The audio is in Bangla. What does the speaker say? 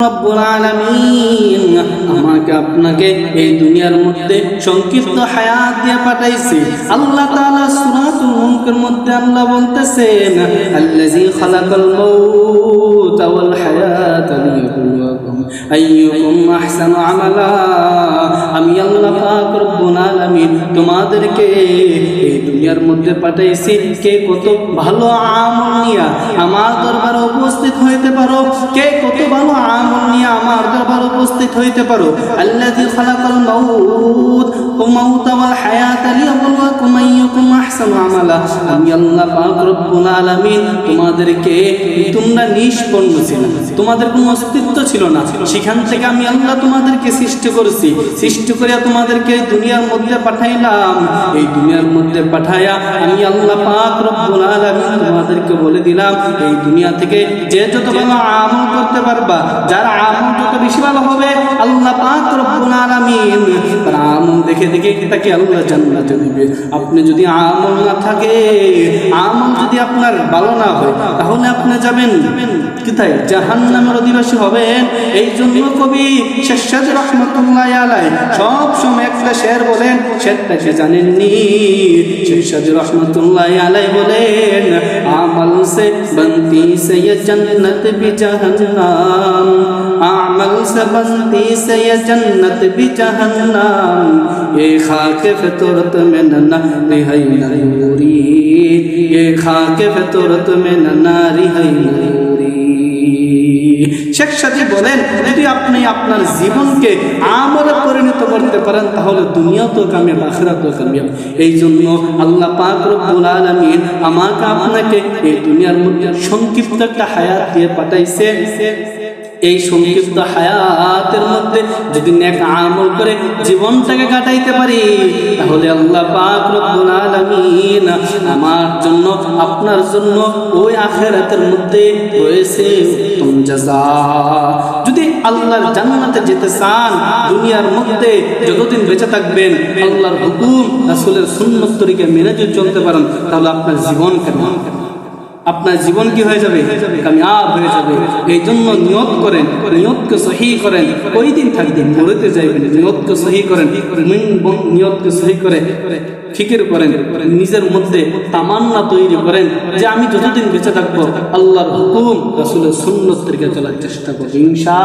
রব্বুল আলামিন আমাকে আপনাকে এই দুনিয়ার মধ্যে সংক্ষিপ্ত হায়াত দিয়ে পাঠাইছে। আল্লাহ তাআলা সূরাতুল মুলকের মধ্যে আল্লাহ বলতেছেন, আল্লাযী খালাকাল মাউত ওয়াল হায়াত লিয়াবলুয়াকুম আইয়ুকুম আহসানু আমালা। আমি আল্লাহ পাক রব্বুল আলামিন তোমাদেরকে এই দুনিয়ার মধ্যে পাঠাইছি। কে কত ভালো আমল নিয়া আমার দরবারে উপস্থিত হইতে পারো, কে কত ভালো আমল নিয়ে আমার উপস্থিত হইতে পারো। আল্লাহ খালাকাল মাউত ও মাউত ওয়াল হায়াত। আইয়ুকুম আহসানু আমালা আমি আল্লাহ পাক রব্বুল আলামিন তোমাদেরকে তোমরা নিষ্পন্ন ছিল তোমাদের কোনো অস্তিত্ব ছিল না। সেখান থেকে আমি আল্লাহ তোমাদেরকে সৃষ্টি করেছি, সৃষ্টি করে তোমাদেরকে দুনিয়ার মধ্যে পাঠাইলাম। এই দুনিয়ার মধ্যে পাঠায়া আমি আল্লাহ পাক রব্বুল আলামিন তোমাদেরকে বলে দিলাম, এই দুনিয়া থেকে যে যত ভালো আমল করতে পারবা, যার আমল যত বেশি ভালো হবে, আল্লাহ পাক রব্বুল আলামিন আম দেখে দেখে তাকে আল্লাহ জান্নাতে নেবে? আপনি যদি আমল না থাকে আমল যদি আপনার ভালো না হয়, তাহলে আপনি যাবেন কোথায়? জাহান্নামের অধিবাসী হবেন। এই জন্য কবি শেষ রহমতুল্লাহ আলাই সব সময় একটা শের বলেন, শেরটা সে জানেননি। শেষাজ রহমতুল্লাহ আলাই বলেন, আমল সে বন্তি সে ইয়ে জন্নত বি জাহান্নাম, আম अमल से बनती से ये जन्नत भी जहन्नम ये खाक फितरत में न नारी है नूरी ये खाक फितरत में न नारी है নূরি শেখ সাজি বলেন যদি আপনি আপনার জীবনকে আমলে পরিণত করতে পারেন তাহলে দুনিয়া তো কামিয়াব আখরাত তো কামিয়াব এই জন্য আল্লাহ পাক রব্বুল আলামিন আমাকে আপনাকে এই দুনিয়ার মধ্যে সংক্ষিপ্ত একটা হায়াত দিয়ে পাঠাইছে এই সংক্ষিপ্ত হায়াতের মধ্যে যদি নেক আমল করে জীবনটাকে কাটাইতে পারি, তাহলে আল্লাহ পাক আমার জন্য, আপনার জন্য ওই আখেরাতের মধ্যে রয়েছে উত্তম যদি আল্লাহর জান্নাতে যেতে চান, দুনিয়ার মধ্যে যতদিন বেঁচে থাকবেন, আল্লাহর হুকুম, রাসূলের সুন্নত তরিকে মেনে যদি চলতে পারেন, তাহলে আপনার জীবন কেমন? আপনার জীবন কি হয়ে যাবে? কামিয়াব হয়ে যাবে। এই জন্য নিয়ত করেন, নিয়তকে সহি করেন। ওই দিন থাকবেন, মরেতে যাইবেন। নিয়তকে সহি করেন নিয়তকে সহি করে, ফিকির করেন, নিজের মধ্যে তামান্না তৈরি করেন যে আমি যতদিন বেঁচে থাকব, আল্লাহর হুকুম, রাসূলের সুন্নত তরিকে চলার চেষ্টা করব। ইনশা